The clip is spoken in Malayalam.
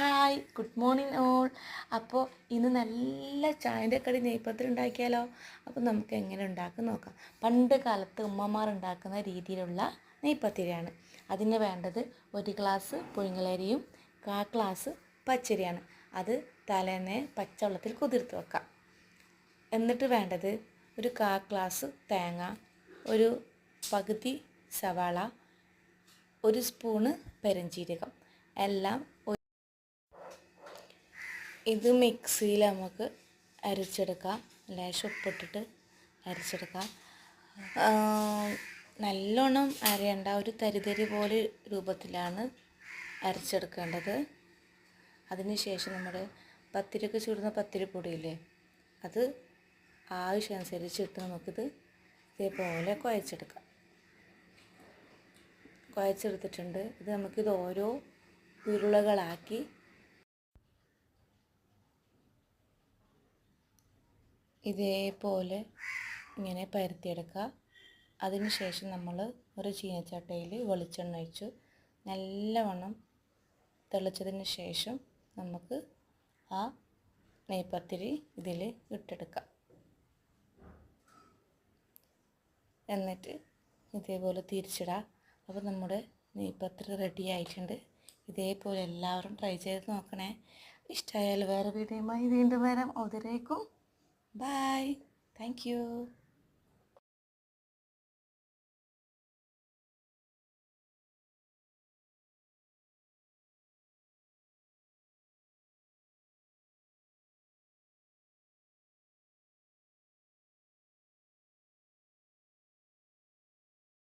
Hi good morning all. അപ്പോൾ ഇന്ന് നല്ല ചായന്റെ കടി നെയ്പ്പത്തിൽ ഉണ്ടാക്കിയാലോ? അപ്പോൾ നമുക്ക് എങ്ങനെ ഉണ്ടാക്കി നോക്കാം. പണ്ട് കാലത്ത് ഉമ്മമാർ ഉണ്ടാക്കുന്ന രീതിയിലുള്ള നെയ്പ്പത്തിരിയാണ് അതിന് വേണ്ടത് ഒരു ഗ്ലാസ് പുഴുങ്ങലരിയും കാ ഗ്ലാസ് പച്ചരിയാണ്. അത് തലേന്നെ പച്ചവെള്ളത്തിൽ കുതിർത്ത് വെക്കാം. എന്നിട്ട് വേണ്ടത് ഒരു കാ ഗ്ലാസ് തേങ്ങ ഒരു പകുതി സവാള ഒരു സ്പൂണ് പെരഞ്ചീരകം. എല്ലാം ഇത് മിക്സിയിൽ നമുക്ക് അരച്ചെടുക്കാം. ലേശം ഉപ്പിട്ടിട്ട് അരച്ചെടുക്കാം. നല്ലോണം അരയേണ്ട ഒരു തരിതരി പോലെ രൂപത്തിലാണ് അരച്ചെടുക്കേണ്ടത്. അതിനുശേഷം നമ്മൾ പത്തിരിക്ക് ചൂടുന്ന പത്തിരിപ്പൊടിയില്ലേ അത് ആവശ്യമനുസരിച്ചിട്ട് നമുക്കിത് ഇതേപോലെ കുഴച്ചെടുക്കാം. കുഴച്ചെടുത്തിട്ടുണ്ട്. ഇത് നമുക്കിത് ഓരോ ഉരുളകളാക്കി ഇതേപോലെ ഇങ്ങനെ പരത്തിയെടുക്കുക. അതിനുശേഷം നമ്മൾ ഒരു ചീനച്ചട്ടയിൽ വെളിച്ചെണ്ണ ഒഴിച്ചു. നല്ലവണ്ണം തെളിച്ചതിന് ശേഷം നമുക്ക് ആ നെയ്പ്പത്തിരി ഇതിൽ ഇട്ടെടുക്കാം. എന്നിട്ട് ഇതേപോലെ തിരിച്ചിടാം. അപ്പോൾ നമ്മുടെ നെയ്പ്പത്തിരി റെഡി ആയിട്ടുണ്ട്. ഇതേപോലെ എല്ലാവരും ട്രൈ ചെയ്ത് നോക്കണേ. ഇഷ്ടമായാൽ വേറെ വീഡിയോയുമായി വീണ്ടും വരാം. അതിലേക്കും Bye. Thank you.